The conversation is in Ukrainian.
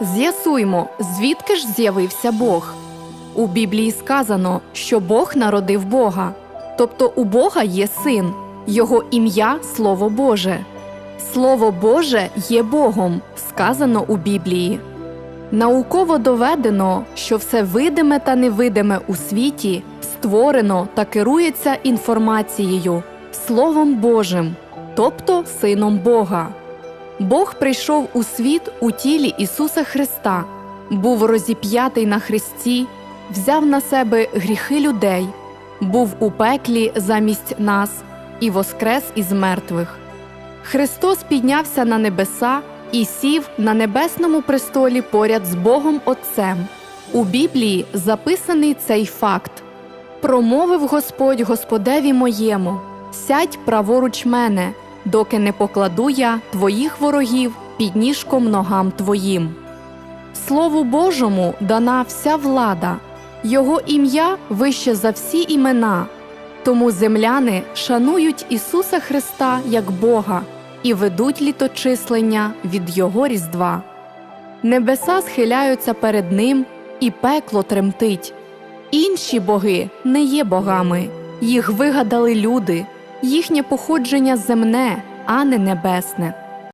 З'ясуймо, звідки ж з'явився Бог. У Біблії сказано, що Бог народив Бога, тобто у Бога є син, його ім'я Слово Боже. Слово Боже є Богом, сказано у Біблії. Науково доведено, що все видиме та невидиме у світі створено та керується інформацією, Словом Божим, тобто Сином Бога. Бог прийшов у світ у тілі Ісуса Христа, був розіп'ятий на хресті, взяв на себе гріхи людей, був у пеклі замість нас і воскрес із мертвих. Христос піднявся на небеса і сів на небесному престолі поряд з Богом Отцем. У Біблії записаний цей факт. Промовив Господь Господеві моєму: сядь праворуч мене, доки не покладу я твоїх ворогів під ніжком ногам твоїм. Слову Божому дана вся влада, Його ім'я вище за всі імена. Тому земляни шанують Ісуса Христа як Бога і ведуть літочислення від Його Різдва. Небеса схиляються перед Ним, і пекло тремтить. Інші боги не є богами, їх вигадали люди, їхнє походження земне, а не небесне.